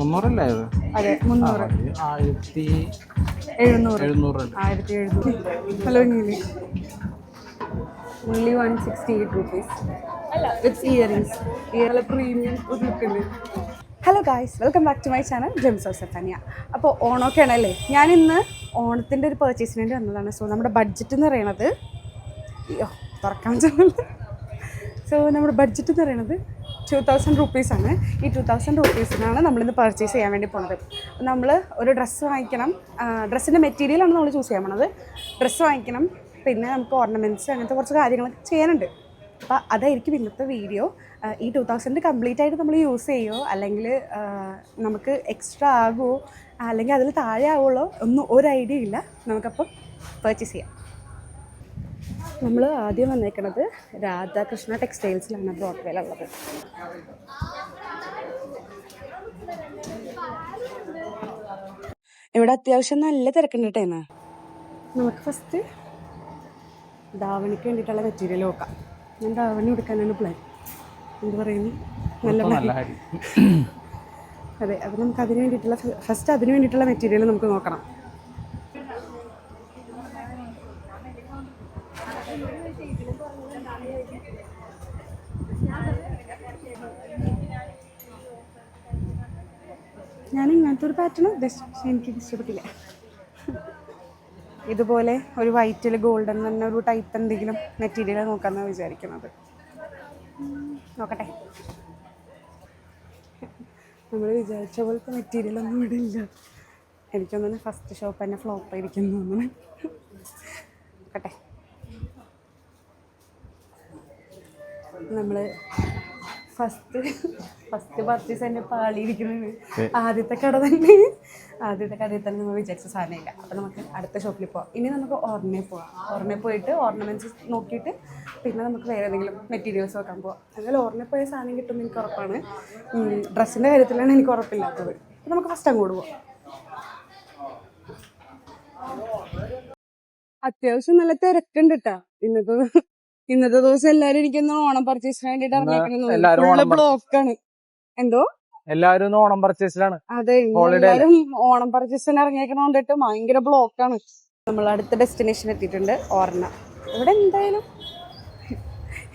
മുന്നൂറല്ലേ ഇത് അതെ മുന്നൂറ്. ആയിരത്തി എഴുന്നൂറ്. എഴുന്നൂറ് ആയിരത്തി എഴുന്നൂറ്. ഹലോ നീലി ഉള്ളി വൺ സിക്സ്റ്റി എയ്റ്റ് റുപ്പീസ് അല്ല വിത്ത് ഇയറിങ്സ് ഇയർ പ്രീമിയം ഒരു ലുക്കുണ്ട് hello guys welcome back to my channel gems of Sefania അപ്പോൾ ഓണമൊക്കെ ആണല്ലേ? ഞാൻ ഇന്ന് ഓണത്തിന്റെ ഒരു പർച്ചേസിന് വേണ്ടി വന്നതാണ്. സോ നമ്മുടെ ബഡ്ജറ്റ് എന്ന് പറയണത് തുറക്കാൻ ചാനൽ സോ നമ്മുടെ ബഡ്ജറ്റ് എന്ന് പറയുന്നത് ടു തൗസൻഡ് റുപ്പീസാണ് ഈ ടു തൗസൻഡ് റുപ്പീസിനാണ് നമ്മളിന്ന് പർച്ചേസ് ചെയ്യാൻ വേണ്ടി പോണത്. നമ്മൾ ഒരു ഡ്രസ്സ് വാങ്ങിക്കണം. ഡ്രസ്സിന്റെ മെറ്റീരിയലാണ് നമ്മൾ ചൂസ് ചെയ്യാൻ പോണത്. ഡ്രസ്സ് വാങ്ങിക്കണം. പിന്നെ നമുക്ക് ഓർണമെന്റ്സ് അങ്ങനത്തെ കുറച്ച് കാര്യങ്ങളൊക്കെ ചെയ്യാനുണ്ട്. അപ്പോൾ അതായിരിക്കും ഇന്നത്തെ വീഡിയോ ഈ ടു തൗസൻഡ് കംപ്ലീറ്റ് ആയിട്ട് നമ്മൾ യൂസ് ചെയ്യുമോ അല്ലെങ്കിൽ നമുക്ക് എക്സ്ട്രാ ആകുമോ അല്ലെങ്കിൽ അതിൽ താഴെ ആവുമോ ഒന്നും ഒരു ഐഡിയ ഇല്ല. നമുക്കപ്പം പർച്ചേസ് ചെയ്യാം. നമ്മൾ ആദ്യം വന്നേക്കുന്നത് രാധാകൃഷ്ണ ടെക്സ്റ്റൈൽസിലാണ് ഉള്ളത്. ഇവിടെ അത്യാവശ്യം നല്ല തിരക്കുണ്ട് കേട്ടോ നമുക്ക് ഫസ്റ്റ് ധാവണിക്ക് വേണ്ടിയിട്ടുള്ള മെറ്റീരിയൽ നോക്കാം. ഞാൻ ധാവണി എടുക്കാനാണ് പ്ലാൻ എന്ത് പറയുന്നു നല്ല അതെ അപ്പം നമുക്ക് അതിന് വേണ്ടിയിട്ടുള്ള ഫസ്റ്റ് അതിന് വേണ്ടിയിട്ടുള്ള മെറ്റീരിയൽ നമുക്ക് നോക്കണം. ഞാൻ ഇങ്ങനത്തെ ഒരു പാറ്റേൺ ഉദ്ദേശിച്ചു എനിക്ക് ഇഷ്ടപ്പെട്ടില്ല. ഇതുപോലെ ഒരു വൈറ്റിൽ ഗോൾഡൻ തന്നെ ഒരു ടൈപ്പ് എന്തെങ്കിലും മെറ്റീരിയൽ നോക്കാമെന്നാണ് വിചാരിക്കുന്നത് നോക്കട്ടെ. നമ്മൾ വിചാരിച്ച പോലത്തെ മെറ്റീരിയൽ ഒന്നും ഇവിടെ ഇല്ല എനിക്കൊന്നും ഫസ്റ്റ് ഷോപ്പ് തന്നെ ഫ്ലോപ്പ് ആയിരിക്കും തോന്നുന്നു. നോക്കട്ടെ. നമ്മൾ ഫസ്റ്റ് ഫസ്റ്റ് പർച്ചേസ് തന്നെ പാളിയിരിക്കുന്നത് ആദ്യത്തെ കട തന്നെ. ആദ്യത്തെ കടയിൽ തന്നെ നമ്മൾ വിചാരിച്ച സാധനമില്ല അപ്പോൾ നമുക്ക് അടുത്ത ഷോപ്പിൽ പോവാം. ഇനി നമുക്ക് ഓർണയിൽ പോവാം. ഓർണയിൽ പോയിട്ട് ഓർണമെന്റ്സ് നോക്കിയിട്ട് പിന്നെ നമുക്ക് വേറെ ഏതെങ്കിലും മെറ്റീരിയൽസ് നോക്കാൻ പോവാം. അങ്ങനെ ഓർണയിൽ പോയ സാധനം കിട്ടുമെന്ന് എനിക്ക് ഉറപ്പാണ്. ഡ്രസ്സിന്റെ കാര്യത്തിലാണ് എനിക്ക് ഉറപ്പില്ലാത്തത്. അപ്പോൾ നമുക്ക് ഫസ്റ്റ് അങ്ങോട്ട് പോവാം. അത്യാവശ്യം നല്ല തിരക്കുണ്ട് കേട്ടാ ഇന്നത്തെ ഇന്നത്തെ ദിവസം എല്ലാരും എനിക്കൊന്ന് ഓണം പർച്ചേസിന് വേണ്ടിട്ട് ബ്ലോക്ക് ആണ്. എന്തോ? എല്ലാരും ഓണം പർച്ചേസിലാണ് അതെ എല്ലാരും ഓണം പർച്ചേസിന് ഇറങ്ങിയേക്കണ കൊണ്ടിട്ട് ഭയങ്കര ബ്ലോക്കാണ് നമ്മൾ അടുത്ത ഡെസ്റ്റിനേഷൻ എത്തിയിട്ടുണ്ട് ഓർണ. ഇവിടെ എന്തായാലും?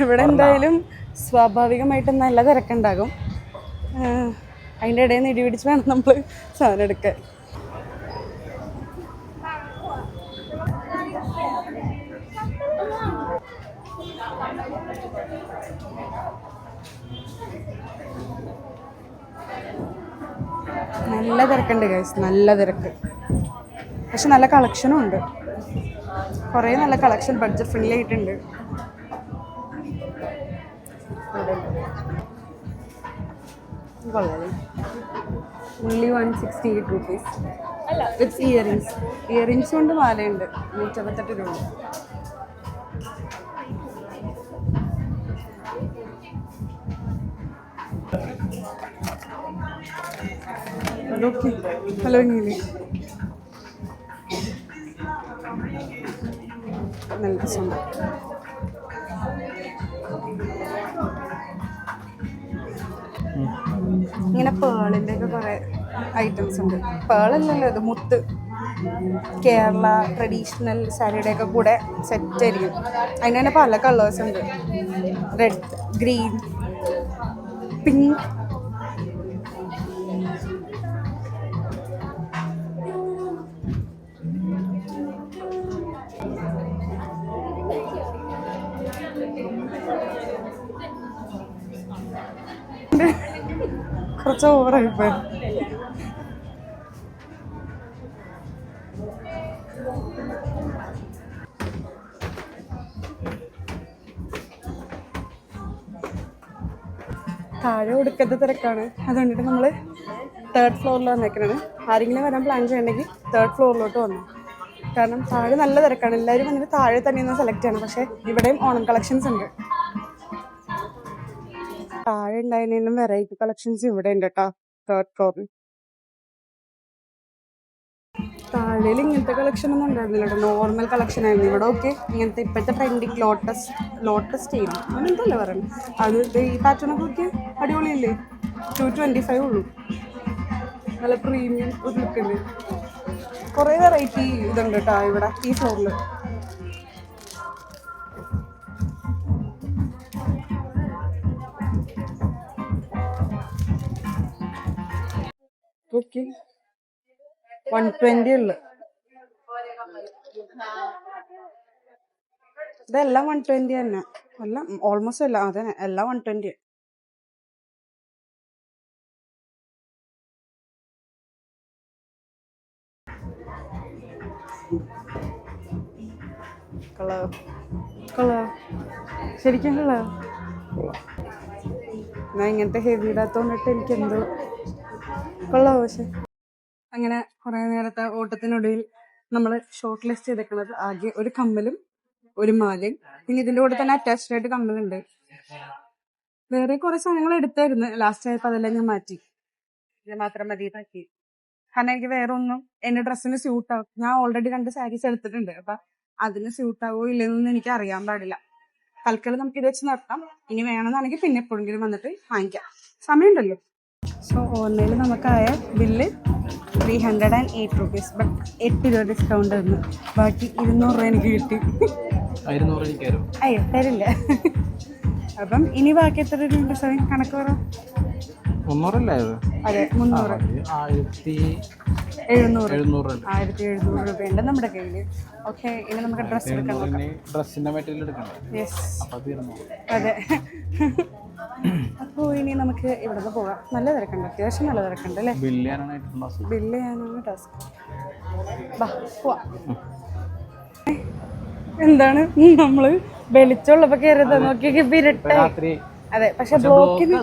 ഇവിടെ എന്തായാലും സ്വാഭാവികമായിട്ടും നല്ല തിരക്കുണ്ടാകും. അതിന്റെ ഇടയിൽ നിന്ന് ഇടിപിടിച്ച് വേണം നമ്മൾ സാധനം എടുക്കാൻ. നല്ല തിരക്കുണ്ട് ഗൈസ് നല്ല തിരക്ക്. പക്ഷെ നല്ല കളക്ഷനും ഉണ്ട്. കുറേ നല്ല കളക്ഷൻ ബഡ്ജറ്റ് ഫ്രണ്ട്ലി ആയിട്ടുണ്ട്. Only one sixty eight rupees with earrings earrings കൊണ്ട് മാലയുണ്ട്. നൂറ്റമ്പത്തെട്ട് രൂപ. ഹലോ നീലി നല്ല ഇങ്ങനെ പേളിന്റെ ഒക്കെ കുറേ ഐറ്റംസ് ഉണ്ട്. പേളല്ലല്ലോ ഇത് മുത്ത്. കേരള ട്രഡീഷണൽ സാരിയുടെ ഒക്കെ കൂടെ സെറ്റ് ആയിരിക്കും. അതിന് തന്നെ പല കളേഴ്സ് ഉണ്ട്. റെഡ് ഗ്രീൻ പിങ്ക് കുറച്ച് ഓവറായിപ്പോയി താഴെ ഒടുക്കത്തെ തിരക്കാണ്. അതുകൊണ്ടിട്ട് നമ്മൾ തേർഡ് ഫ്ലോറിൽ വന്നേക്കണാണ് ആരെങ്കിലും വരാൻ പ്ലാൻ ചെയ്യണമെങ്കിൽ തേർഡ് ഫ്ലോറിലോട്ട് വന്നു. കാരണം താഴെ നല്ല തിരക്കാണ്. എല്ലാവരും വന്നിട്ട് താഴെ തന്നെ സെലക്ട് ചെയ്യണം. പക്ഷേ ഇവിടെയും ഓണം കളക്ഷൻസ് ഉണ്ട്. താഴെ ഉണ്ടായതിനും വെറൈറ്റി കളക്ഷൻസ് ഇവിടെ ഉണ്ട് കേട്ടോ തേർഡ് ഫ്ലോറിൽ താഴെ ഇങ്ങനത്തെ കളക്ഷൻ ഒന്നും ഉണ്ടായിരുന്നില്ല കേട്ടോ നോർമൽ കളക്ഷൻ ആയിരുന്നു. ഇവിടെ ഓക്കെ ഇങ്ങനത്തെ ഇപ്പോഴത്തെ ട്രെൻഡിങ് ലോട്ടസ് ലോട്ടസ് ടീം അങ്ങനത്തെ പറയുന്നത് അത് ഈ പാറ്റേൺ ഒക്കെ അടിപൊളി അടിപൊളിയല്ലേ? ടു ട്വന്റി ഫൈവ് ഉള്ളൂ. നല്ല പ്രീമിയം ഒരു ലുക്ക് ഉണ്ട് കുറേ വെറൈറ്റി ഇതുണ്ട് കേട്ടോ ഇവിടെ ഈ ഫ്ലോറിൽ ഓക്കെ വൺ ട്വന്റി ഉള്ളു ഇതെല്ലാം വൺ ട്വന്റി തന്നെ. എല്ലാം ഓൾമോസ്റ്റ് എല്ലാം അതെ എല്ലാം വൺ ട്വന്റി കളർ കളർ ശരിക്കും കളർ ഞാൻ ഇങ്ങനത്തെ ഹെവി ഇടാത്തോണ്ടിട്ട് എനിക്ക് എന്തോ കൊള്ളാം പക്ഷെ. അങ്ങനെ കുറെ നേരത്തെ ഓട്ടത്തിനൊടുവിൽ നമ്മൾ ഷോർട്ട് ലിസ്റ്റ് ചെയ്തേക്കുന്നത് ആകെ ഒരു കമ്മലും ഒരു മാലയും. പിന്നെ ഇതിന്റെ കൂടെ തന്നെ അറ്റാച്ച്ഡ് ആയിട്ട് കമ്മലുണ്ട്. വേറെ കുറെ സാധനങ്ങൾ എടുത്തായിരുന്നു. ലാസ്റ്റ് ആയപ്പോ അതെല്ലാം ഞാൻ മാറ്റി. ഇത് മാത്രം മതി ഇതാക്കി. കാരണം എനിക്ക് വേറെ ഒന്നും എന്റെ ഡ്രസ്സിന് സ്യൂട്ട് ആവും. ഞാൻ ഓൾറെഡി രണ്ട് സാരീസ് എടുത്തിട്ടുണ്ട്. അപ്പൊ അതിന് സ്യൂട്ട് ആവോ ഇല്ലെന്നൊന്നും എനിക്ക് അറിയാൻ പാടില്ല. തൽക്കാലം നമുക്ക് ഇത് വെച്ച് നടത്താം ഇനി വേണമെന്നാണെങ്കിൽ പിന്നെ എപ്പോഴെങ്കിലും വന്നിട്ട് വാങ്ങിക്കാം. സമയമുണ്ടല്ലോ. സോ ഓൺലൈനിൽ നമുക്കായ bill three hundred and eight rupees but എട്ട് രൂപ ഡിസ്കൗണ്ട് തന്നു ബാക്കി ഇരുന്നൂറ് രൂപ എനിക്ക് കിട്ടി. അയ്യോ തരില്ല. അപ്പം ഇനി ബാക്കി എത്ര രൂപ കണക്ക് പറ. അതെ? മുന്നൂറ്. ആയിരത്തി എഴുന്നൂറ്. ആയിരത്തി എഴുന്നൂറ് രൂപയുണ്ട് നമ്മുടെ കയ്യിൽ ഓക്കെ ഇനി നമുക്ക് ഡ്രസ്സ് എടുക്കാൻ ഡ്രസ്സിന്റെ മെറ്റീരിയൽ എടുക്കണം യെസ് അത്. ഇനി നമുക്ക് ഇവിടെ നിന്ന് പോകാം. നല്ല തിരക്കുണ്ട്. അത്യാവശ്യം നല്ല തിരക്കുണ്ട് അല്ലേ? ബില്ല് ചെയ്യാനാണ് ടാസ്ക്. ബാ പോവാം. എന്താണ്? നമ്മൾ വെളിച്ചുള്ളപ്പോ കയറിയത് നോക്കി പിരട്ടെ രാത്രി അതെ പക്ഷെ ബ്ലോക്കിന്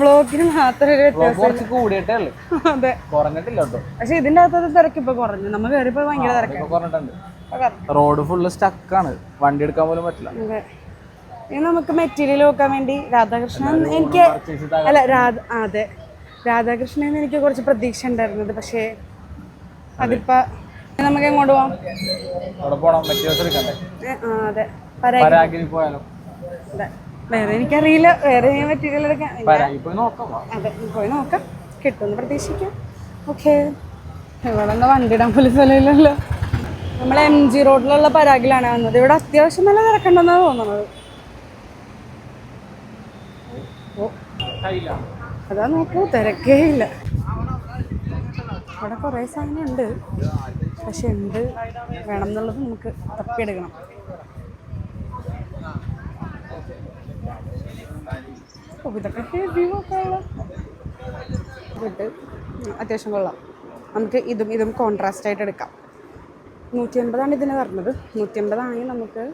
ബ്ലോക്കിന് മാത്രം ഒരു ബ്ലോക്ക് വ്യത്യാസം കൂടിയിട്ടേ അതെ. കുറഞ്ഞിട്ടില്ല കേട്ടോ. പക്ഷെ ഇതിന്റെ അകത്തത് തിരക്ക് ഇപ്പൊ കുറഞ്ഞു. നമ്മൾ കയറിയപ്പോ ഭയങ്കര തിരക്കാണ്. ഇപ്പൊ കുറഞ്ഞിട്ടുണ്ട്. ഇപ്പൊ കുറഞ്ഞു. റോഡ് ഫുള്ള് സ്റ്റക്കാണ് വണ്ടി എടുക്കാൻ പോലും പറ്റില്ല. ഇനി നമുക്ക് മെറ്റീരിയൽ നോക്കാൻ വേണ്ടി രാധാകൃഷ്ണൻ എനിക്ക് അല്ല രാധ അതെ. രാധാകൃഷ്ണൻ എനിക്ക് കുറച്ച് പ്രതീക്ഷ ഉണ്ടായിരുന്നത് പക്ഷേ അതിപ്പോ നമുക്ക് എങ്ങോട്ട് പോവാം? അതെ. വേറെ എനിക്കറിയില്ല വേറെ മെറ്റീരിയൽ എടുക്കാൻ. അതെ പോയി നോക്കാം. കിട്ടുമെന്ന് പ്രതീക്ഷിക്കാം. ഓക്കെ. ഇവിടെ എന്താ വണ്ടിയിടാൻ പോലും സ്ഥലമില്ലല്ലോ. നമ്മൾ എം ജി റോഡിലുള്ള പരാഗിലാണ് വന്നത്. ഇവിടെ അത്യാവശ്യം നല്ല തിരക്കുണ്ടെന്നാണ് തോന്നുന്നത് അതാ നോക്കൂ തിരക്കേ ഇല്ല. അവിടെ കുറേ സാധനമുണ്ട്. പക്ഷെ എന്ത് വേണം എന്നുള്ളത് നമുക്ക് തപ്പിയെടുക്കണം. ഇതൊക്കെ അത്യാവശ്യം കൊള്ളാം. നമുക്ക് ഇതും ഇതും കോൺട്രാസ്റ്റ് ആയിട്ട് എടുക്കാം. നൂറ്റി അൻപതാണ് ഇതിന് പറഞ്ഞത്. നൂറ്റി അൻപതാണെങ്കിൽ നമുക്ക്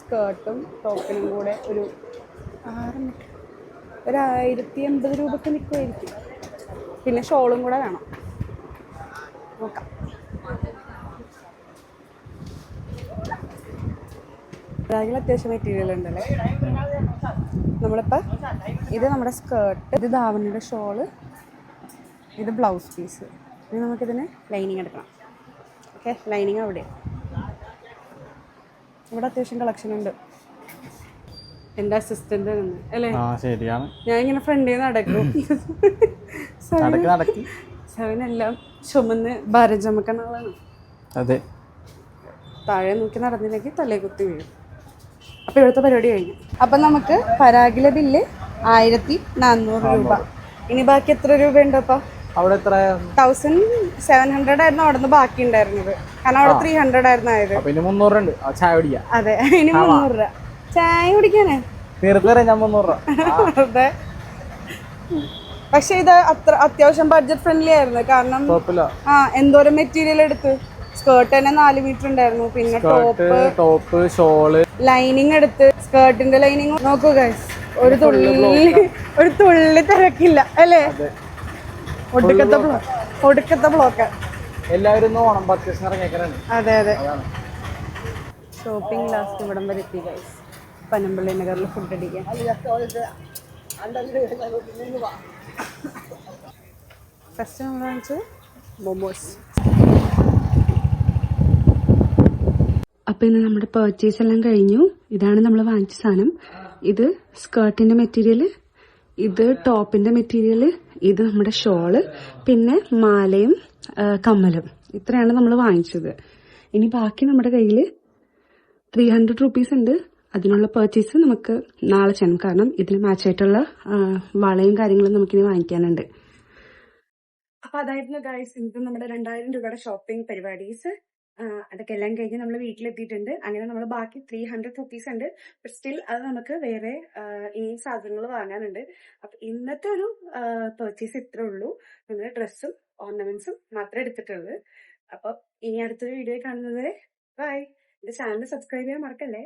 സ്കേർട്ടും ടോപ്പിനും കൂടെ ഒരു ആറ് മീറ്റർ ഒരു ആയിരത്തി എൺപത് നിൽക്കുമായിരിക്കും പിന്നെ ഷോളും കൂടെ വേണം. നോക്കാം. അത്യാവശ്യം മെറ്റീരിയൽ ഉണ്ടല്ലേ? നമ്മളിപ്പോൾ ഇത് നമ്മുടെ സ്കേർട്ട് ഇത് ധാവണിയുടെ ഷോൾ ഇത് ബ്ലൗസ് പീസ്. ഇനി നമുക്കിതിന് ലൈനിങ് എടുക്കണം. ഓക്കെ ലൈനിങ് അവിടെ. ഇവിടെ അത്യാവശ്യം കളക്ഷൻ ഉണ്ട്. എന്റെ അസിസ്റ്റന്റ് അല്ലേ? ശരിയാണ്. ഞാൻ ഇങ്ങനെ ഫ്രണ്ടിൽ നിന്ന് നടക്കും സെവനെല്ലാം ചുമന്ന് ഭാരം ചുമക്കണ ആളാണ്. അതെ. താഴെ നോക്കി നടന്നില്ലെങ്കിൽ തലേ കുത്തി വീഴും. അപ്പോൾ ഇവിടുത്തെ പരിപാടി കഴിഞ്ഞു. അപ്പം നമുക്ക് പരാഗിലെ ബില്ല് ആയിരത്തി നാനൂറ് രൂപ. ഇനി ബാക്കി എത്ര രൂപ ഉണ്ട് അപ്പം? അവിടെ എത്ര? തൗസൻഡ് സെവൻ ഹൺഡ്രഡ് ആയിരുന്നു അവിടെ നിന്ന് ബാക്കി ഉണ്ടായിരുന്നത്. കാരണം അവിടെ ത്രീ ഹൺഡ്രഡ് ആയിരുന്നു ആയത്. അപ്പൊ അതെ ഇനി മുന്നൂറ് രൂപ. ചായ കുടിക്കാനേ? അതെ. പക്ഷെ ഇത് അത്ര അത്യാവശ്യം ബഡ്ജറ്റ് ഫ്രണ്ട്ലി ആയിരുന്നു. കാരണം ആ എന്തോരം മെറ്റീരിയൽ എടുത്ത്? സ്കേർട്ട് തന്നെ നാല് മീറ്റർ ഉണ്ടായിരുന്നു. പിന്നെ ടോപ്പ് ടോപ്പ് ഷോൾ ലൈനിങ് എടുത്ത് സ്കേർട്ടിന്റെ ലൈനിങ് നോക്കൂ ഗൈസ് ഒരു തുള്ളി ഒരു തുള്ളി തിരക്കില്ല അല്ലേ? ഒടുക്കത്തെ ബ്ലോക്ക് ഒടുക്കത്തെ ബ്ലോക്ക് എല്ലാവരും ഓണം പർച്ചേസിന് ഇറങ്ങിയേക്കാനാണ് അതെ അതെ. ഷോപ്പിംഗ് ലാസ്റ്റ് ഇവിടം വരെ എത്തി ഗൈസ് പനമ്പള്ളി നഗറിൽ ഫുഡ് അടിക്കാൻ. ഫസ്റ്റ് നമ്മൾ വാങ്ങിച്ചത് മൊമോസ് അപ്പോൾ ഇന്ന് നമ്മുടെ പർച്ചേസ് എല്ലാം കഴിഞ്ഞു. ഇതാണ് നമ്മൾ വാങ്ങിച്ച സാധനം. ഇത് സ്കേർട്ടിന്റെ മെറ്റീരിയൽ ഇത് ടോപ്പിന്റെ മെറ്റീരിയൽ ഇത് നമ്മുടെ ഷോൾ പിന്നെ മാലയും കമ്മലും. ഇത്രയാണ് നമ്മൾ വാങ്ങിച്ചത്. ഇനി ബാക്കി നമ്മുടെ കയ്യിൽ ത്രീ ഹൺഡ്രഡ് റുപ്പീസ് ഉണ്ട്. അതിനുള്ള പർച്ചേസ് നമുക്ക് നാളെ ചെയ്യണം കാരണം ഇതിന് മാച്ച് ആയിട്ടുള്ള വളയും കാര്യങ്ങളും നമുക്കിനി വാങ്ങിക്കാനുണ്ട്. അപ്പൊ അതായിരുന്നു ഗൈസ് ഇന്നത്തെ നമ്മുടെ രണ്ടായിരം രൂപയുടെ ഷോപ്പിംഗ് പരിപാടീസ്. അതൊക്കെ എല്ലാം കഴിഞ്ഞ് നമ്മൾ വീട്ടിലെത്തിയിട്ടുണ്ട്. അങ്ങനെ നമ്മൾ ബാക്കി ത്രീ ഹൺഡ്രഡ് റുപ്പീസ് ഉണ്ട്. ബട്ട് സ്റ്റിൽ അത് നമുക്ക് വേറെ ഈ സാധനങ്ങൾ വാങ്ങാനുണ്ട്. അപ്പൊ ഇന്നത്തെ ഒരു പെർച്ചേസ് ഇത്രേ ഉള്ളൂ. നമ്മൾ ഡ്രസ്സും ഓർണമെന്റ്സും മാത്രമേ എടുത്തിട്ടുള്ളൂ. അപ്പൊ ഇനി അടുത്തൊരു വീഡിയോ കാണുന്നത് ബൈ എന്റെ ചാനൽ സബ്സ്ക്രൈബ് ചെയ്യാൻ മറക്കല്ലേ?